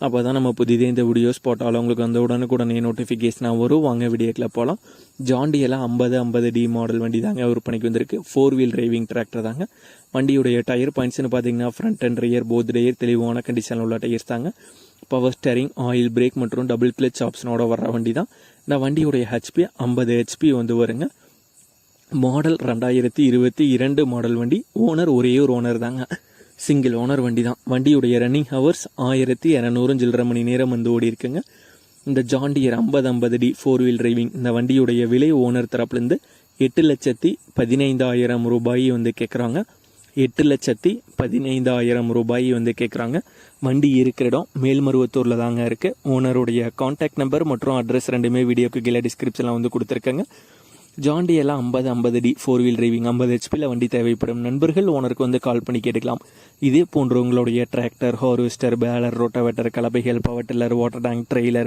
அப்போ தான் நம்ம புதிதே இந்த வீடியோஸ் போட்டாலும் உங்களுக்கு வந்து உடனுக்குடனே நோட்டிஃபிகேஷனாக வரும். வாங்க வீடியோக்கில் போகலாம் ஜாண்டியெல்லாம் ஐம்பது ஐம்பது டி மாடல் வண்டி தாங்க விற்பனைக்கு வந்திருக்கு. ஃபோர் வீல் டிரைவிங் டிராக்டர் தாங்க. வண்டியுடைய டயர் பாயிண்ட்ஸ்னு பார்த்தீங்கன்னா front and rear both tyre தெளிவான கண்டிஷனில் உள்ள டயர்ஸ் தாங்க. பவர் ஸ்டேரிங் ஆயில் பிரேக் மற்றும் டபுள் கிளச் ஆப்ஷனோட வர்ற வண்டி தான் இந்த வண்டியுடைய ஹெச்பி ஐம்பது ஹெச்பி வந்து வருங்க. மாடல் ரெண்டாயிரத்தி இருபத்தி இரண்டு மாடல் வண்டி. ஓனர் ஒரே ஒரு ஓனர் தாங்க. சிங்கிள் ஓனர் வண்டி தான். வண்டியுடைய ரன்னிங் ஹவர்ஸ் ஆயிரத்தி இரநூறு சில்லரை மணி நேரம் வந்து ஓடி இருக்குங்க. இந்த ஜாண்டியர் ஐம்பது ஐம்பது டி ஃபோர் வீல் டிரைவிங் இந்த வண்டியுடைய விலை ஓனர் தரப்புலேருந்து எட்டு லட்சத்தி பதினைந்தாயிரம் ரூபாய் வந்து கேட்குறாங்க எட்டு லட்சத்தி பதினைந்தாயிரம் ரூபாய் வந்து கேட்குறாங்க வண்டி இருக்கிற இடம் மேல்மருவத்தூரில் தாங்க இருக்குது ஓனருடைய காண்டாக்ட் நம்பர் மற்றும் அட்ரஸ் ரெண்டுமே வீடியோக்கு கீழே டிஸ்கிரிப்ஷனில் வந்து கொடுத்துருக்கேங்க. ஜாண்டி எல்லாம் ஐம்பது ஐம்பது டி ஃபோர் வீல் டிரைவிங் ஐம்பது ஹெச்பியில் வண்டி தேவைப்படும். நண்பர்கள் ஓனருக்கு வந்து கால் பண்ணி கேட்டுக்கலாம். இதே போன்ற உங்களுடைய tractor harvester baler rotavator கலப்பைகள் power tiller water tank trailer